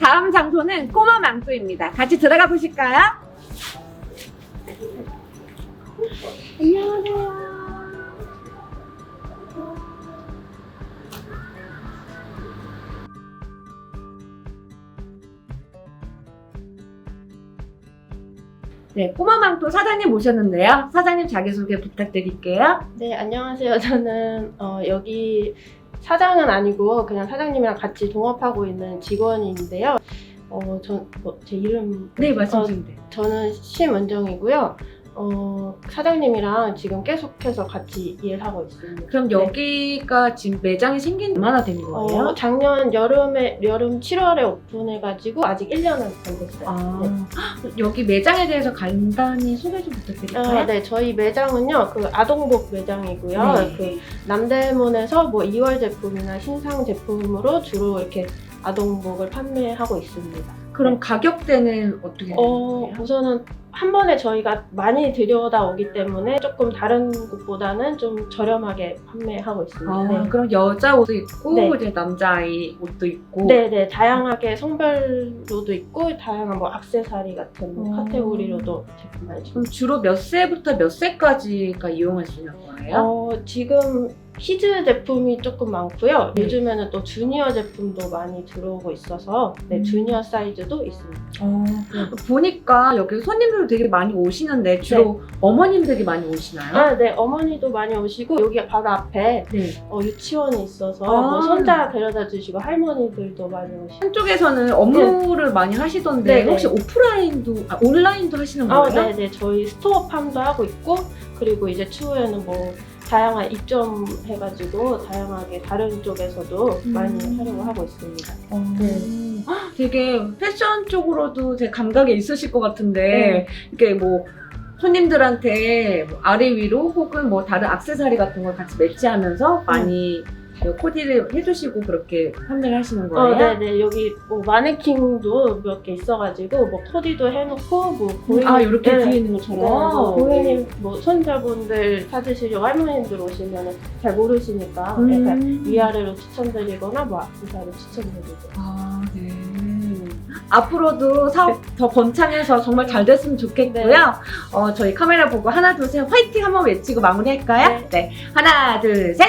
다음 장소는 꼬마 망토입니다. 같이 들어가 보실까요? 안녕하세요. 네, 꼬마 망토 사장님 모셨는데요. 사장님 자기소개 부탁드릴게요. 네, 안녕하세요. 저는 어, 여기 사장은 아니고 그냥 사장님이랑 같이 동업하고 있는 직원인데요. 어, 전, 뭐, 제 이름, 네, 말씀하시면 돼요. 저는 심은정이고요. 어, 사장님이랑 지금 계속해서 같이 일하고 있습니다. 그럼 네. 여기가 지금 매장이 생긴 지 얼마나 된 거예요? 어, 작년 여름에, 여름 7월에 오픈해가지고 아직 1년은 안 됐어요. 아, 네. 여기 매장에 대해서 간단히 소개 좀 부탁드릴까요? 어, 네, 저희 매장은요, 그 아동복 매장이고요. 네. 그 남대문에서 뭐 2월 제품이나 신상 제품으로 주로 이렇게 아동복을 판매하고 있습니다. 그럼 가격대는 어떻게 되는 어, 거예요? 우선은 한 번에 저희가 많이 들여다오기 때문에 조금 다른 곳보다는 좀 저렴하게 판매하고 있습니다. 아, 네. 그럼 여자 옷도 있고 네. 이제 남자아이 옷도 있고 네, 네, 다양하게 성별로도 있고 다양한 뭐 액세서리 같은 뭐 음. 카테고리로도 제품 많이 그럼 주로 몇 세부터 몇 세까지가 이용할 수 있는 거예요? 어, 지금 키즈 제품이 조금 많고요. 네. 요즘에는 또 주니어 제품도 많이 들어오고 있어서 네, 음. 주니어 사이즈도 있습니다. 어, 보니까 여기 손님들 되게 많이 오시는데 주로 어머님들이 많이 오시나요? 아, 네, 어머니도 많이 오시고 여기 바로 앞에 네. 어, 유치원이 있어서 아. 뭐 손자 데려다 주시고 할머니들도 많이 오시고. 한쪽에서는 업무를 많이 하시던데 네, 네. 혹시 오프라인도 아, 온라인도 하시는 거예요? 아, 네, 네, 저희 스토어 팜도 하고 있고 그리고 이제 추후에는 뭐 다양한 입점 해가지고 다양하게 다른 쪽에서도 음. 많이 하려고 하고 있습니다. 어, 네. 헉, 되게 패션 쪽으로도 되게 감각이 있으실 것 같은데 네. 이게 뭐 손님들한테 뭐 아래 위로 혹은 뭐 다른 액세서리 같은 걸 같이 매치하면서 많이 그 코디를 해주시고 그렇게 판매를 하시는 거예요? 어, 네네 여기 뭐 마네킹도 몇 개 있어가지고 뭐 코디도 해놓고 뭐 고객님 아 이렇게 네. 뒤에 있는 네, 것처럼 뭐 고객님 뭐 손자분들 찾으시려고 할머님들 오시면 잘 모르시니까 음. 약간 위아래로 추천드리거나 뭐 악세사리 추천드리고 아, 네. 앞으로도 사업 더 번창해서 정말 잘 됐으면 좋겠고요. 네. 어, 저희 카메라 보고 하나, 둘, 셋 화이팅 한번 외치고 마무리할까요? 네. 네. 하나, 둘, 셋